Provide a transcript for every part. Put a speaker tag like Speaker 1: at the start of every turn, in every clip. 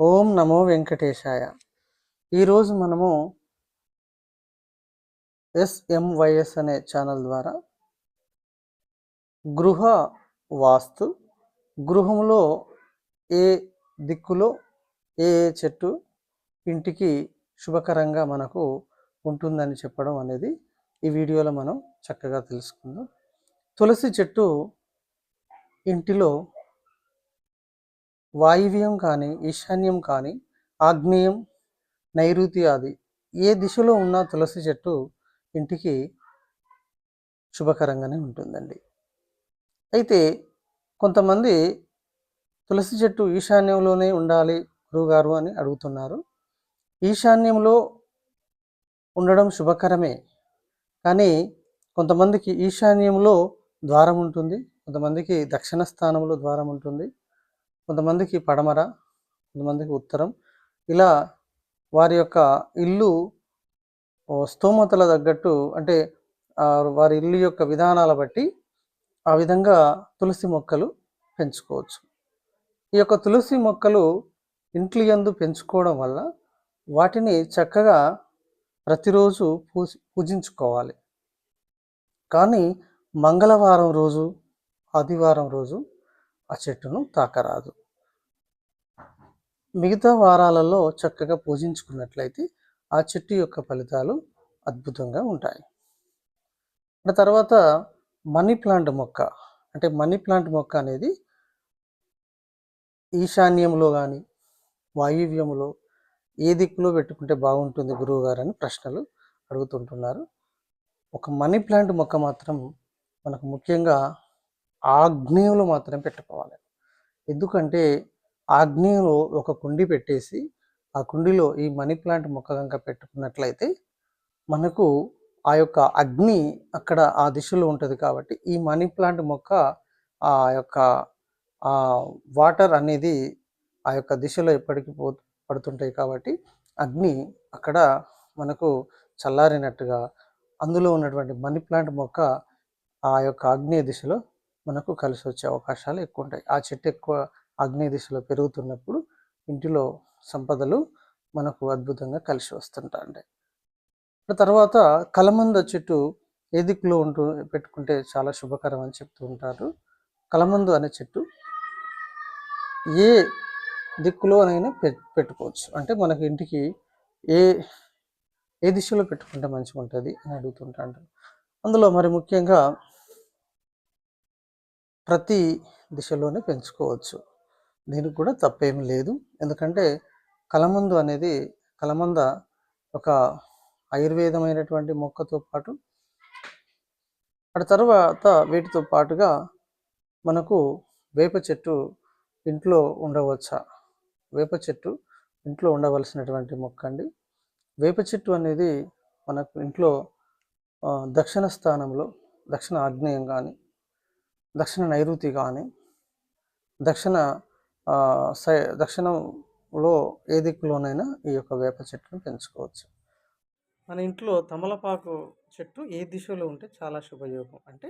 Speaker 1: ఓం నమో వెంకటేశాయ. ఈరోజు మనము ఎస్ఎంవైఎస్ అనే ఛానల్ ద్వారా గృహ వాస్తు గృహంలో ఏ దిక్కులో ఏ ఏ చెట్టు ఇంటికి శుభకరంగా మనకు ఉంటుందని చెప్పడం అనేది ఈ వీడియోలో మనం చక్కగా తెలుసుకుందాం. తులసి చెట్టు ఇంటిలో వాయువ్యం కానీ ఈశాన్యం కానీ ఆగ్నేయం నైరుతి ఆది ఏ దిశలో ఉన్న తులసి చెట్టు ఇంటికి శుభకరంగానే ఉంటుందండి. అయితే కొంతమంది తులసి చెట్టు ఈశాన్యంలోనే ఉండాలి గురువుగారు అని అడుగుతున్నారు. ఈశాన్యంలో ఉండడం శుభకరమే కానీ కొంతమందికి ఈశాన్యంలో ద్వారం ఉంటుంది కొంతమందికి దక్షిణ స్థానంలో ద్వారం ఉంటుంది కొంతమందికి పడమర కొంతమందికి ఉత్తరం. ఇలా వారి యొక్క ఇల్లు స్తోమతల తగ్గట్టు అంటే వారి ఇల్లు యొక్క విధానాల బట్టి ఆ విధంగా తులసి మొక్కలు పెంచుకోవచ్చు. ఈ యొక్క తులసి మొక్కలు ఇంట్లో యందు పెంచుకోవడం వల్ల వాటిని చక్కగా ప్రతిరోజు పూజ పూజించుకోవాలి. కానీ మంగళవారం రోజు ఆదివారం రోజు ఆ చెట్టును తాకరాదు. మిగతా వారాలలో చక్కగా పూజించుకున్నట్లయితే ఆ చెట్టు యొక్క ఫలితాలు అద్భుతంగా ఉంటాయి. ఆ తర్వాత మనీ ప్లాంట్ మొక్క. అంటే మనీ ప్లాంట్ మొక్క అనేది ఈశాన్యంలో కానీ వాయువ్యంలో ఏ దిక్కులో పెట్టుకుంటే బాగుంటుంది గురువుగారు అని ప్రశ్నలు అడుగుతుంటున్నారు. ఒక మనీ ప్లాంట్ మొక్క మాత్రం మనకు ముఖ్యంగా ఆగ్నేయంలో మాత్రం పెట్టుకోవాలి. ఎందుకంటే ఆగ్నేయంలో ఒక కుండి పెట్టేసి ఆ కుండిలో ఈ మనీ ప్లాంట్ మొక్క కనుక పెట్టుకున్నట్లయితే మనకు ఆ యొక్క అగ్ని అక్కడ ఆ దిశలో ఉంటుంది కాబట్టి ఈ మనీ ప్లాంట్ మొక్క ఆ యొక్క ఆ వాటర్ అనేది ఆ యొక్క దిశలో ఎప్పటికీ పో పడుతుంటాయి కాబట్టి అగ్ని అక్కడ మనకు చల్లారినట్టుగా అందులో ఉన్నటువంటి మనీ ప్లాంట్ మొక్క ఆ యొక్క ఆగ్నేయ దిశలో మనకు కలిసి వచ్చే అవకాశాలు ఎక్కువ ఉంటాయి ఆ చెట్టు ఎక్కువ అగ్ని దిశలో పెరుగుతున్నప్పుడు ఇంటిలో సంపదలు మనకు అద్భుతంగా కలిసి వస్తుంటాయి తర్వాత కలమంద చెట్టు ఏ దిక్కులో ఉంటూ పెట్టుకుంటే చాలా శుభకరం అని చెప్తూ ఉంటారు. కలమందు అనే చెట్టు ఏ దిక్కులోనైనా పె పెట్టుకోవచ్చు. అంటే మనకి ఇంటికి ఏ ఏ దిశలో పెట్టుకుంటే మంచిగా ఉంటుంది అని అడుగుతుంటారు అందులో మరి ముఖ్యంగా ప్రతి దిశలోనే పెంచుకోవచ్చు. దీనికి కూడా తప్పేమీ లేదు. ఎందుకంటే కలమందు అనేది కలమంద ఒక ఆయుర్వేదమైనటువంటి మొక్కతో పాటు ఆ తర్వాత వీటితో పాటుగా మనకు వేప చెట్టు ఇంట్లో ఉండవచ్చా? వేప చెట్టు ఇంట్లో ఉండవలసినటువంటి మొక్క అండి. వేప చెట్టు అనేది మనకు ఇంట్లో దక్షిణ స్థానంలో దక్షిణ ఆగ్నేయం కానీ దక్షిణ నైరుతి కానీ దక్షిణ సై దక్షిణంలో ఏ దిక్కులోనైనా ఈ యొక్క వేప చెట్టును పెంచుకోవచ్చు. మన ఇంట్లో తమలపాకు చెట్టు ఏ దిశలో ఉంటే చాలా శుభయోగం. అంటే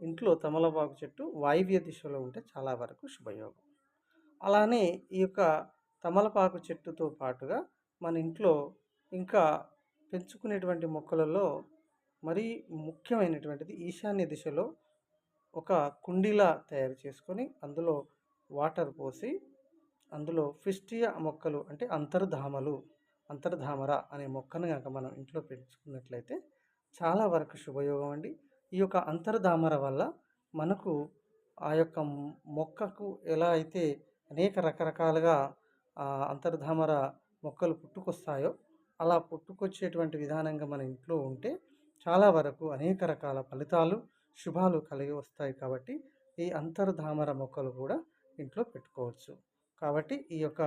Speaker 1: ఇంట్లో తమలపాకు చెట్టు వాయువ్య దిశలో ఉంటే చాలా వరకు శుభయోగం. అలానే ఈ యొక్క తమలపాకు చెట్టుతో పాటుగా మన ఇంట్లో ఇంకా పెంచుకునేటువంటి మొక్కలలో మరీ ముఖ్యమైనటువంటిది ఈశాన్య దిశలో ఒక కుండీలా తయారు చేసుకొని అందులో వాటర్ పోసి అందులో ఫిస్టియా మొక్కలు అంటే అంతర్ధామలు అంతర్ధామర అనే మొక్కను కనుక మనం ఇంట్లో పెంచుకున్నట్లయితే చాలా వరకు శుభయోగం అండి. ఈ యొక్క అంతర్ధామర వల్ల మనకు ఆ యొక్క మొక్కకు ఎలా అయితే అనేక రకరకాలుగా అంతర్ధామర మొక్కలు పుట్టుకొస్తాయో అలా పుట్టుకొచ్చేటువంటి విధానంగా మన ఇంట్లో ఉంటే చాలా వరకు అనేక రకాల ఫలితాలు శుభాలు కలిగి వస్తాయి కాబట్టి ఈ అంతర్ధామర మొక్కలు కూడా ఇంట్లో పెట్టుకోవచ్చు. కాబట్టి ఈ యొక్క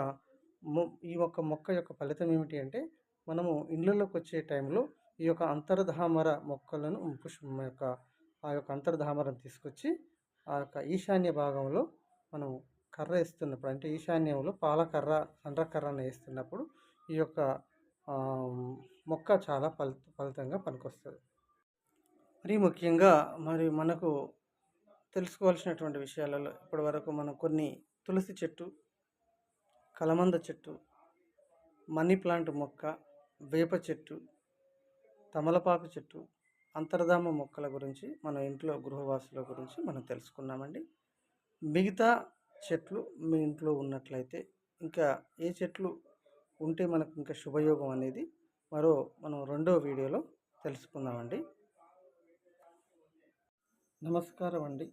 Speaker 1: మొ ఈ యొక్క మొక్క యొక్క ఫలితం ఏమిటి అంటే మనము ఇండ్లలోకి వచ్చే టైంలో ఈ యొక్క అంతర్ధామర మొక్కలను యొక్క ఆ యొక్క అంతర్ధామరం తీసుకొచ్చి ఆ యొక్క ఈశాన్య భాగంలో మనం కర్ర వేస్తున్నప్పుడు అంటే ఈశాన్యంలో పాలకర్ర సండ్రకర్రను వేస్తున్నప్పుడు ఈ యొక్క మొక్క చాలా ఫలి ఫలితంగా పనికొస్తుంది. మరీ ముఖ్యంగా మరి మనకు తెలుసుకోవాల్సినటువంటి విషయాలలో ఇప్పటి వరకు మనం కొన్ని తులసి చెట్టు కలమంద చెట్టు మనీ ప్లాంట్ మొక్క వేప చెట్టు తమలపాకు చెట్టు అంతర్ధామ మొక్కల గురించి మన ఇంట్లో గృహవాసుల గురించి మనం తెలుసుకున్నామండి. మిగతా చెట్లు మీ ఇంట్లో ఉన్నట్లయితే ఇంకా ఏ చెట్లు ఉంటే మనకు ఇంకా శుభయోగం అనేది మరో మనం రెండో వీడియోలో తెలుసుకుందామండి. నమస్కారం అండి